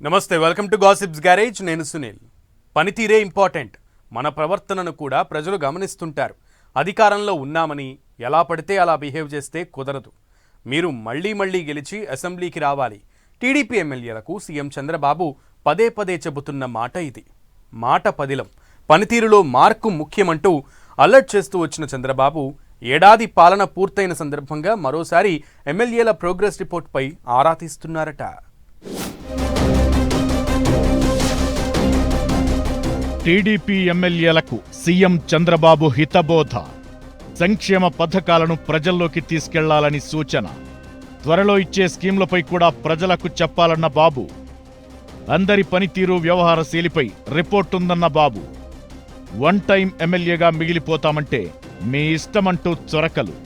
నమస్తే welcome to gossips garage నేను Sunil. పనితీరే important మన ప్రవర్తనను కూడా ప్రజలు గమనిస్తుంటారు. అధికారంలో ఉన్నామని ఎలా పడితే అలా బిహేవ్ చేస్తే కుదరదు. మీరు మళ్ళీ మళ్ళీ గెలిచి అసెంబ్లీకి రావాలి. టీడీపీ ఎమ్మెల్యేలకు సీఎం చంద్రబాబు పదే పదే చెబుతున్న మాట ఇది. మాట పదిలం. పనితీరులో మార్కు ముఖ్యమంటూ అలర్ట్ చేస్తూ వచ్చిన చంద్రబాబు ఏడాది పాలన పూర్తయిన సందర్భంగా మరోసారి ఎమ్మెల్యేల ప్రోగ్రెస్ రిపోర్ట్పై ఆరా తీస్తున్నారట. టీడీపీ ఎమ్మెల్యేలకు సీఎం చంద్రబాబు హితబోధ. సంక్షేమ పథకాలను ప్రజల్లోకి తీసుకెళ్ళాలని సూచన. త్వరలో ఇచ్చే స్కీంలపై కూడా ప్రజలకు చెప్పాలన్న బాబు. అందరి పనితీరు వ్యవహారశైలిపై రిపోర్టుందన్న బాబు. వన్ టైం ఎమ్మెల్యేగా మిగిలిపోతామంటే మీ ఇష్టమంటూ చొరకలు.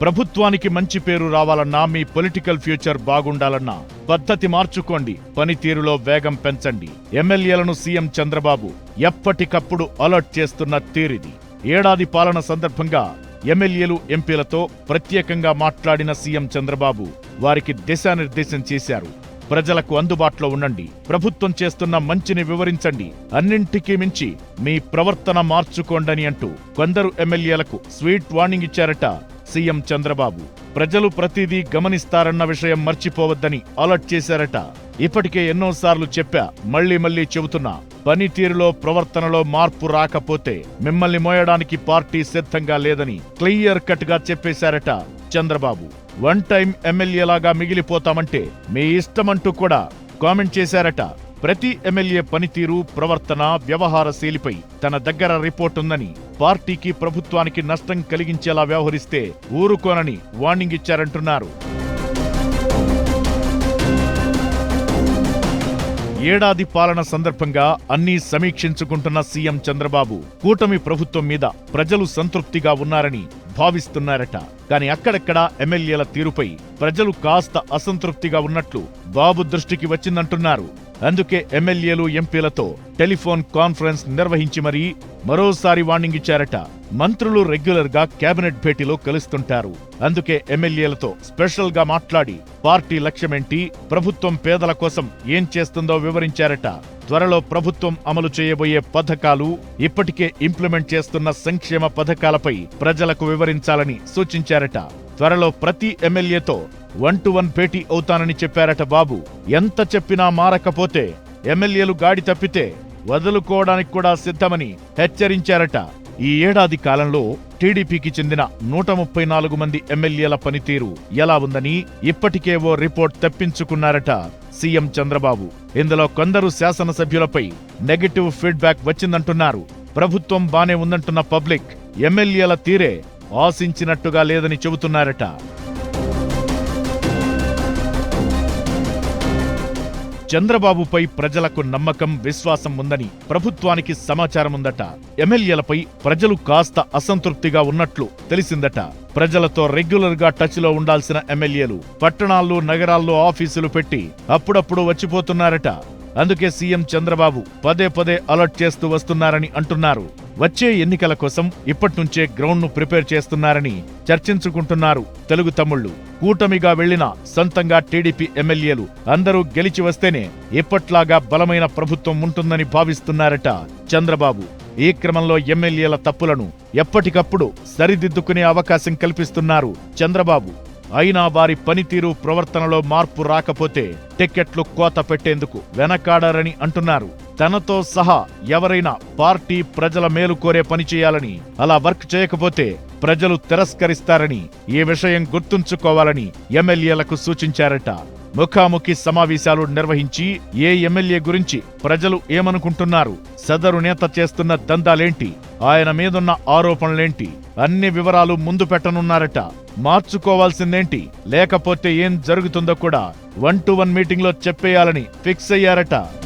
ప్రభుత్వానికి మంచి పేరు రావాలన్నా మీ పొలిటికల్ ఫ్యూచర్ బాగుండాలన్నా పద్ధతి మార్చుకోండి. పనితీరులో వేగం పెంచండి. ఎమ్మెల్యేలను సీఎం చంద్రబాబు ఎప్పటికప్పుడు అలర్ట్ చేస్తున్న తీరిది. ఏడాది పాలన సందర్భంగా ఎమ్మెల్యేలు ఎంపీలతో ప్రత్యేకంగా మాట్లాడిన సీఎం చంద్రబాబు వారికి దిశానిర్దేశం చేశారు. ప్రజలకు అందుబాటులో ఉండండి. ప్రభుత్వం చేస్తున్న మంచిని వివరించండి. అన్నింటికీ మించి మీ ప్రవర్తన మార్చుకోండని అంటూ కొందరు ఎమ్మెల్యేలకు స్వీట్ వార్నింగ్ ఇచ్చారట. సీఎం చంద్రబాబు. ప్రజలు ప్రతిదీ గమనిస్తారన్న విషయం మర్చిపోవద్దని అలర్ట్ చేశారట. ఇప్పటికే ఎన్నోసార్లు చెప్పా మళ్ళీ మళ్ళీ చెబుతున్నా పనితీరులో ప్రవర్తనలో మార్పు రాకపోతే మిమ్మల్ని మోయడానికి పార్టీ సిద్ధంగా లేదని క్లియర్ కట్గా చెప్పేశారట చంద్రబాబు. వన్ టైం ఎమ్మెల్యేలాగా మిగిలిపోతామంటే మీ ఇష్టమంటూ కూడా కామెంట్ చేశారట ప్రతి ఎమ్మెల్యే పనితీరు ప్రవర్తన వ్యవహార శైలిపై తన దగ్గర రిపోర్ట్ ఉందని పార్టీకి ప్రభుత్వానికి నష్టం కలిగించేలా వ్యవహరిస్తే ఊరుకోనని వార్నింగ్ ఇచ్చారంటున్నారు. ఏడాది పాలన సందర్భంగా అన్నీ సమీక్షించుకుంటున్న సీఎం చంద్రబాబు కూటమి ప్రభుత్వం మీద ప్రజలు సంతృప్తిగా ఉన్నారని భావిస్తున్నారట. కానీ అక్కడక్కడా ఎమ్మెల్యేల తీరుపై ప్రజలు కాస్త అసంతృప్తిగా ఉన్నట్లు బాబు దృష్టికి వచ్చిందంటున్నారు. అందుకే ఎమ్మెల్యేలు ఎంపీలతో టెలిఫోన్ కాన్ఫరెన్స్ నిర్వహించి మరీ మరోసారి వార్నింగ్ ఇచ్చారట. మంత్రులు రెగ్యులర్గా కేబినెట్ భేటీలో కలుస్తుంటారు. అందుకే ఎమ్మెల్యేలతో స్పెషల్గా మాట్లాడి పార్టీ లక్ష్యమేంటి ప్రభుత్వం పేదల కోసం ఏం చేస్తుందో వివరించారట. త్వరలో ప్రభుత్వం అమలు చేయబోయే పథకాలు ఇప్పటికే ఇంప్లిమెంట్ చేస్తున్న సంక్షేమ పథకాలపై ప్రజలకు వివరించాలని సూచించారట. త్వరలో ప్రతి ఎమ్మెల్యేతో వన్ టు వన్ భేటీ అవుతానని చెప్పారట బాబు. ఎంత చెప్పినా మారకపోతే ఎమ్మెల్యేలు గాడి తప్పితే వదులుకోవడానికి కూడా సిద్ధమని హెచ్చరించారట. ఈ ఏడాది కాలంలో టీడీపీకి చెందిన నూట ముప్పై నాలుగు మంది ఎమ్మెల్యేల పనితీరు ఎలా ఉందని ఇప్పటికే ఓ రిపోర్ట్ తెప్పించుకున్నారట సీఎం చంద్రబాబు. ఇందులో కొందరు శాసనసభ్యులపై నెగటివ్ ఫీడ్బ్యాక్ వచ్చిందంటున్నారు. ప్రభుత్వం బానే ఉందంటున్న పబ్లిక్ ఎమ్మెల్యేల తీరే ఆశించినట్టుగా లేదని చెబుతున్నారట. చంద్రబాబుపై ప్రజలకు నమ్మకం విశ్వాసం ఉందని ప్రభుత్వానికి సమాచారం ఉందట. ఎమ్మెల్యేలపై ప్రజలు కాస్త అసంతృప్తిగా ఉన్నట్లు తెలిసిందట. ప్రజలతో రెగ్యులర్గా టచ్లో టచ్లో ఉండాల్సిన ఎమ్మెల్యేలు పట్టణాల్లో నగరాల్లో ఆఫీసులు పెట్టి అప్పుడప్పుడు వచ్చిపోతున్నారట. అందుకే సీఎం చంద్రబాబు పదే పదే అలర్ట్ చేస్తూ వస్తున్నారని అంటున్నారు. వచ్చే ఎన్నికల కోసం ఇప్పట్నుంచే గ్రౌండ్ను ప్రిపేర్ చేస్తున్నారని చర్చించుకుంటున్నారు తెలుగు తమ్ముళ్ళు కూటమిగా వెళ్ళిన సొంతంగా టీడీపీ ఎమ్మెల్యేలు అందరూ గెలిచి వస్తేనే ఇప్పట్లాగా బలమైన ప్రభుత్వం ఉంటుందని భావిస్తున్నారట చంద్రబాబు. ఈ క్రమంలో ఎమ్మెల్యేల తప్పులను ఎప్పటికప్పుడు సరిదిద్దుకునే అవకాశం కల్పిస్తున్నారు చంద్రబాబు. అయినా వారి పనితీరు ప్రవర్తనలో మార్పు రాకపోతే టిక్కెట్లు కోత పెట్టేందుకు వెనకాడారని అంటున్నారు. తనతో సహా ఎవరైనా పార్టీ ప్రజల మేలు కోరే పని చేయాలని అలా వర్క్ చేయకపోతే ప్రజలు తిరస్కరిస్తారని ఈ విషయం గుర్తుంచుకోవాలని ఎమ్మెల్యేలకు సూచించారట. ముఖాముఖి సమావేశాలు నిర్వహించి ఏ ఎమ్మెల్యే గురించి ప్రజలు ఏమనుకుంటున్నారు సదరు నేత చేస్తున్న దందాలేంటి ఆయన మీదున్న ఆరోపణలేంటి? అన్ని వివరాలు ముందు పెట్టనున్నారట. మార్చుకోవాల్సిందేంటి? లేకపోతే ఏం జరుగుతుందో కూడా వన్ టు వన్ మీటింగ్లో చెప్పేయాలని ఫిక్స్ అయ్యారట.